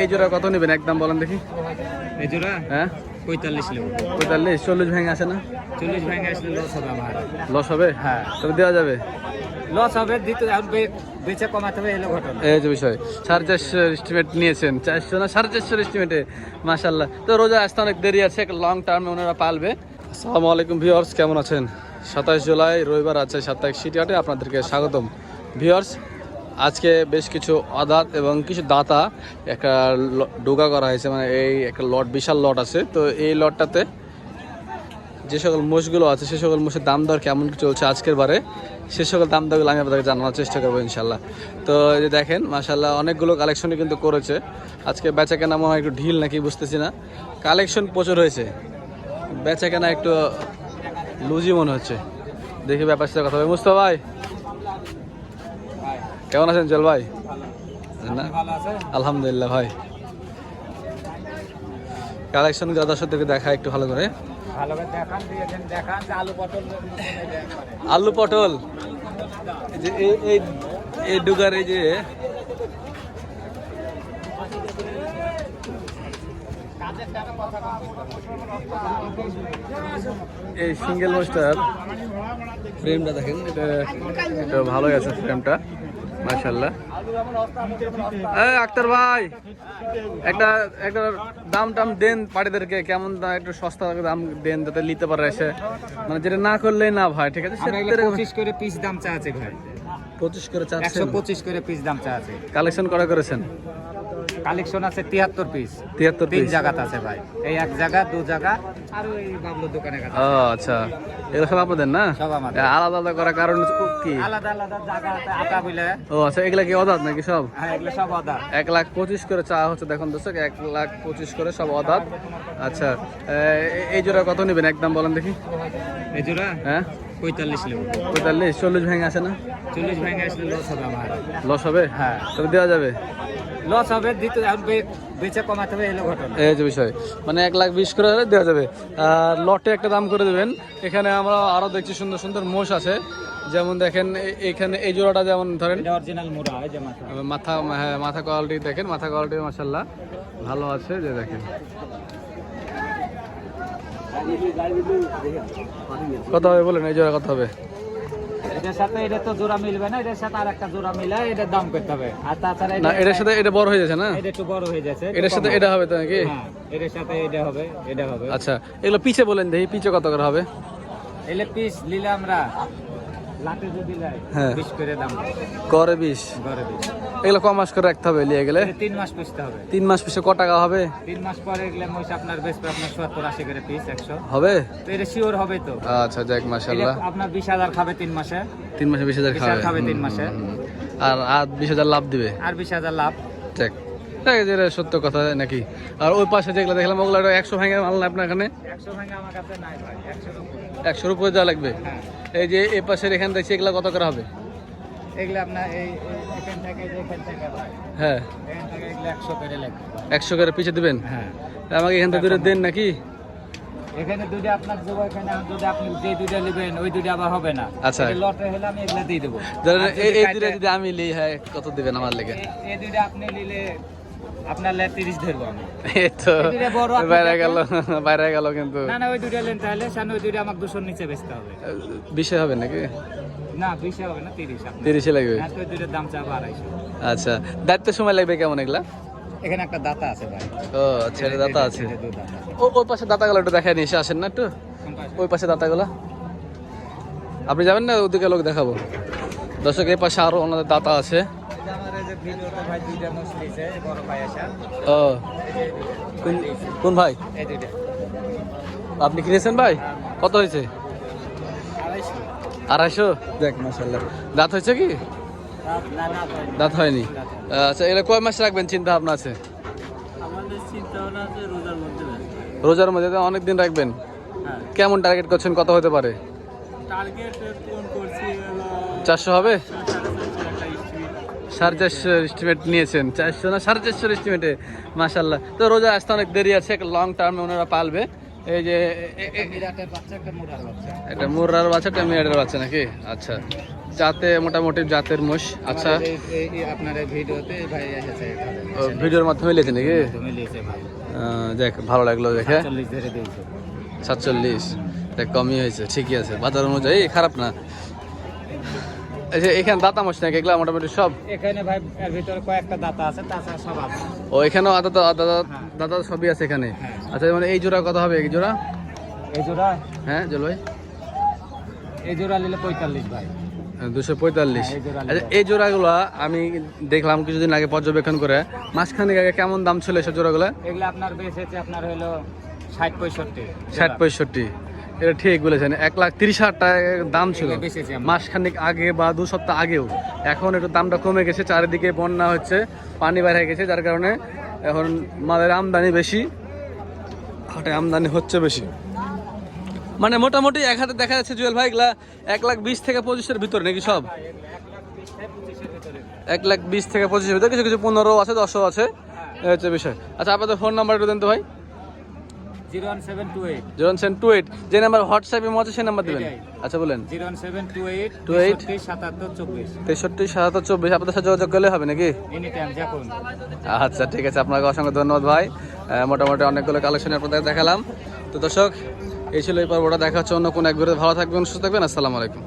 এই জোড়া কত নেবেন? একদম বলেন দেখি। এই জোড়া? হ্যাঁ। পঁয়তাল্লিশ লেবু পঁয়তাল্লিশ চল্লিশ ভেঙে আসে না? চল্লিশ ভেঙে আসলে লস হবে আমার। লস হবে? হ্যাঁ। তবে দেওয়া যাবে? লস হবে দিতে এখন বেচে কমাতে হবে এলো ঘটনা। এই যে বিষয় সাড়ে চারশো এস্টিমেট নিয়েছেন। চারশো না? সাড়ে চারশোর এস্টিমেটে মাসাল্লাহ তো রোজা আসতে অনেক দেরি আছে লং টার্মে ওনারা পালবে। আসসালামু আলাইকুম ভিওর্স কেমন আছেন? সাতাশ জুলাই রবিবার আছে সাপ্তাহিক সিটি হাটে আপনাদেরকে স্বাগতম। ভিওর্স আজকে বেশ কিছু আদাত এবং কিছু দাতা একটা ডোগা করা হয়েছে মানে এই একটা লট, বিশাল লট আছে। তো এই লটটাতে যে সকল মোষগুলো আছে, সে সকল মোষের দাম দর কেমন চলছে আজকের বারে, সে সকল দাম দরগুলো আমি আপনাদেরকে জানানোর চেষ্টা করব ইনশাল্লাহ। তো যে দেখেন, মাশাল্লাহ অনেকগুলো কালেকশনই কিন্তু করেছে। আজকে বেচা কেনা মনে হয় একটু ঢিল নাকি বুঝতেছি না। কালেকশন প্রচুর হয়েছে। বেচা কেনা একটু লুজি মনে হচ্ছে। দেখি ব্যাপার সাথে কথা হবে মুস্তফা ভাই কেমন আছেন জল ভাই? আলহামদুলিল্লাহ ভাই। কালেকশন দর্শকদেরকে দেখা একটু ভালো করে। আলু পটল যে এই এই ডুগার এই যে। এই সিঙ্গেল মোস্টার ফ্রেমটা দেখেন এটা এটা ভালোই আছে ফ্রেমটা মাশাল্লাহ আক্তার ভাই একটা একটা দাম টাম দেন পাড়িদেরকে কেমন দাম একটু সস্তা দাম দেন যাতে নিতে পারে এসে। মানে যেটা না না ভাই ঠিক আছে? পঁচিশ করে পিস দাম চা আছে ভাই। পঁচিশ করে একশো পঁচিশ করে পিস দাম চা আছে। কালেকশন করা করেছেন? কালেকশন আছে তিয়াত্তর পিস তিয়াত্তর তিন পিস জায়গাতে আছে ভাই। এই এক জায়গা দু জায়গা আর ওই বাবলুর দোকানে ও আচ্ছা। এগুলো সব আপনাদের না? সব আমাদের। আলাদা আলাদা করার কারণ হচ্ছে কি আলাদা আলাদা জায়গা আটা বিলে। ও আচ্ছা এগুলা কি অদাত নাকি সব? হ্যাঁ এগুলো সব আদা এক লাখ পঁচিশ করে চা হচ্ছে দেখুন দর্শক এক লাখ পঁচিশ করে সব অদাত। আচ্ছা এই জোড়া কত নেবেন? একদম বলেন দেখি। এই জোড়া? হ্যাঁ? পঁয়তাল্লিশ লেবু পঁয়তাল্লিশ চল্লিশ ভেঙে আসে না? চল্লিশ ভেঙে আসলে লস হবে আমার। লস হবে? হ্যাঁ। তবে দেওয়া যাবে? লস হবে বেচে কমাতে হবে এলো ঘটনা। এই যে বিষয়। মানে এক লাখ বিশ করে দেওয়া যাবে। আর লটে একটা দাম করে দেবেন। এখানে আমরা আরও দেখছি সুন্দর সুন্দর মোষ আছে। যেমন দেখেন এখানে এই জোড়াটা যেমন ধরেন এটা অরিজিনাল মুড়া হয় যে মাথা। মাথা হ্যাঁ মাথা কোয়ালিটি দেখেন মাথা কোয়ালিটি মাসাল্লাহ ভালো আছে যে দেখেন। কত হবে বলেন এই জোড়া কত হবে। এটার সাথে এটা তো জোড়া মিলবে না এটার সাথে আর একটা জোড়া মিলে এটার দাম করতে হবে? আর তাছাড়া না এটার সাথে এটা বড় হয়ে যাচ্ছে না? এটা একটু বড় হয়ে যাচ্ছে এটার সাথে এটা হবে। তো নাকি? হ্যাঁ এটার সাথে এটা হবে এটা হবে। আচ্ছা এগুলো পিছে বলেন দেখি পিছে কত করে হবে? এলে পিস নিলে আমরা লাটে যদি লাই হ্যাঁ। করে দাম। এগুলো ক মাস করে রাখতে হবে গেলে? মাস পুষতে হবে। তিন মাস ক টাকা হবে? তিন মাস পরে এগুলো মহিষ আপনার আপনার করে পিস একশো। হবে? তো এটা শিওর হবে তো। আচ্ছা যাক আপনার খাবে তিন মাসে। তিন মাসে খাবে। খাবে মাসে। আর আর বিশ হাজার লাভ দিবে? আর বিশ হাজার লাভ। ঠিক ঠিক সত্য কথা নাকি? আর ওই পাশে যেগুলো দেখলাম ওগুলো একশো ভেঙে মাল না আপনার এখানে? একশো ভাঙে আমার কাছে নাই ভাই একশোর উপরে যা লাগবে? হ্যাঁ। এই যে এই পাশের এখানে দেখছি এগুলো কত করে হবে? এগুলো আপনার এই এই- এখান থেকে যে এখান থেকে হ্যাঁ। এখান থেকে এগুলো একশো করে লাগবে একশো করে পিছিয়ে দিবেন? হ্যাঁ। আমাকে এখান থেকে দূরে দেন নাকি? এখানে দুটো আপনার দেবো এখানে যদি আপনি যে নেবেন ওই আবার হবে না। আচ্ছা। লটে হলে আমি এগুলো দিয়ে দেবো। ধরেন এই যদি আমি লিই হ্যাঁ কত দিবেন আমার লেগে? এই- আপনি নিলে আপনার লে তিরিশ ধরবো আমি। এই তো বাইরে গেল বাইরে গেল কিন্তু। না না ওই লেন তাহলে সামনে ওই দুটো আমাকে দুশোর নিচে বেচতে হবে। বিশে হবে নাকি? না বিশে হবে না তিরিশ আপনার। তিরিশে লাগবে। ওই দুটোর দাম চাবো আচ্ছা দায়িত্ব সময় লাগবে কেমন এগুলা? এখানে একটা দাতা আছে ভাই। ও আচ্ছা এটা দাতা আছে। ও ওই পাশে দাতাগুলো একটু দেখায় নিয়ে আসেন না একটু। ওই পাশে দাতাগুলো। আপনি যাবেন না ওদিকে লোক দেখাবো। দর্শক এই পাশে আরও ওনাদের দাতা আছে। ভিডিওতে ভাই দুইটা মুসলি আছে বড় ভাই আসা। ও কোন কোন ভাই? এই দুইটা। আপনি কিনেছেন ভাই? কত হয়েছে? আড়াইশো। দেখ মাসাল্লাহ দাঁত হয়েছে কি? না না ভাই দাঁত হয়নি। আচ্ছা এগুলো কয় মাস রাখবেন চিন্তা ভাবনা আছে? আমাদের চিন্তা ভাবনা আছে রোজার মধ্যে রোজার অনেক দিন রাখবেন। হ্যাঁ। কেমন টার্গেট করছেন কত হতে পারে? টার্গেট কোন করছি চারশো হবে? সাড়ে চারশো একটা স্ট্রিট সাড়ে চারশো এস্টিমেট নিয়েছেন। চারশো না সাড়ে চারশোর এস্টিমেটে মাসাল্লাহ তো রোজা আসতে অনেক দেরি আছে লং টার্মে ওনারা পালবে। এই যে একটা মুরার বাচ্চা। একটা মেয়ের বাচ্চা নাকি? আচ্ছা। জাতে মোটামুটি জাতের মোষ। আচ্ছা। আপনার ভিডিওতে ভাই এসেছে ও, ভিডিওর মাধ্যমে লিয়েছে নাকি? দেখ ভালো লাগল দেখে। সাতচল্লিশ। দেখ কমই হয়েছে ঠিকই আছে। বাজার অনুযায়ী খারাপ না। এই যে এখানে দাতা মোষ নাকি? এগুলা মোটামুটি সব? এখানে ভাই এর ভিতরে কয়েকটা দাতা আছে তাছাড়া সব আছে। ও এখানেও আদা দাদা দাদা সবই আছে এখানে? হ্যাঁ। আচ্ছা মানে এই জোড়া কত হবে? এই জোড়া? এই জোড়া? হ্যাঁ জল ভাই। এই জোড়া নিলে পঁয়তাল্লিশ ভাই। দুশো পঁয়তাল্লিশ। হ্যাঁ, এই আচ্ছা জোড়াগুলো আমি দেখলাম কিছুদিন আগে পর্যবেক্ষণ করে। মাঝখানে আগে কেমন দাম ছিল এসব জোড়াগুলো? এগুলো আপনার বেচেছে আপনার হলো ষাট পঁয়ষট্টি। ষাট পঁয়ষট্টি। এটা ঠিক বলেছেন। এক লাখ তিরিশ হাজার টাকা দাম ছিল। মাসখানেক আগে বা দু সপ্তাহ আগেও। এখন একটু দামটা কমে গেছে চারিদিকে বন্যা হচ্ছে পানি বের হয়ে গেছে যার কারণে এখন মালের আমদানি বেশি হাটে আমদানি হচ্ছে বেশি। মানে মোটামুটি এক হাতে দেখা যাচ্ছে জুয়েল ভাই এগুলা এক লাখ বিশ থেকে পঁচিশের ভিতরে নাকি সব? এক লাখ বিশ থেকে পঁচিশের ভিতরে কিছু কিছু পনেরো আছে দশও আছে এই হচ্ছে বিষয়। আচ্ছা আপনাদের ফোন নাম্বারটা দেন তো ভাই। Zero one seven two eight. Zero seven two eight. যে নাম্বার হোয়াটসঅ্যাপে আছে সেই নাম্বার দেবেন। আচ্ছা বলেন। Zero one seven two eight 28 সাতাত্তর চব্বিশ। তেষট্টি সাতাত্তর চব্বিশ। আপনাদের সাথে যোগাযোগ করলে হবে নাকি? এনি টাইম যখন। আচ্ছা ঠিক আছে। আপনাকে অসংখ্য ধন্যবাদ ভাই। মোটামুটি অনেকগুলো কালেকশন আপনাদের দেখালাম। তো দর্শক এই ছিল এই পর্বটা। দেখা হচ্ছে অন্য কোনো এক ভালো থাকবেন সুস্থ থাকবেন। আসসালামু আলাইকুম।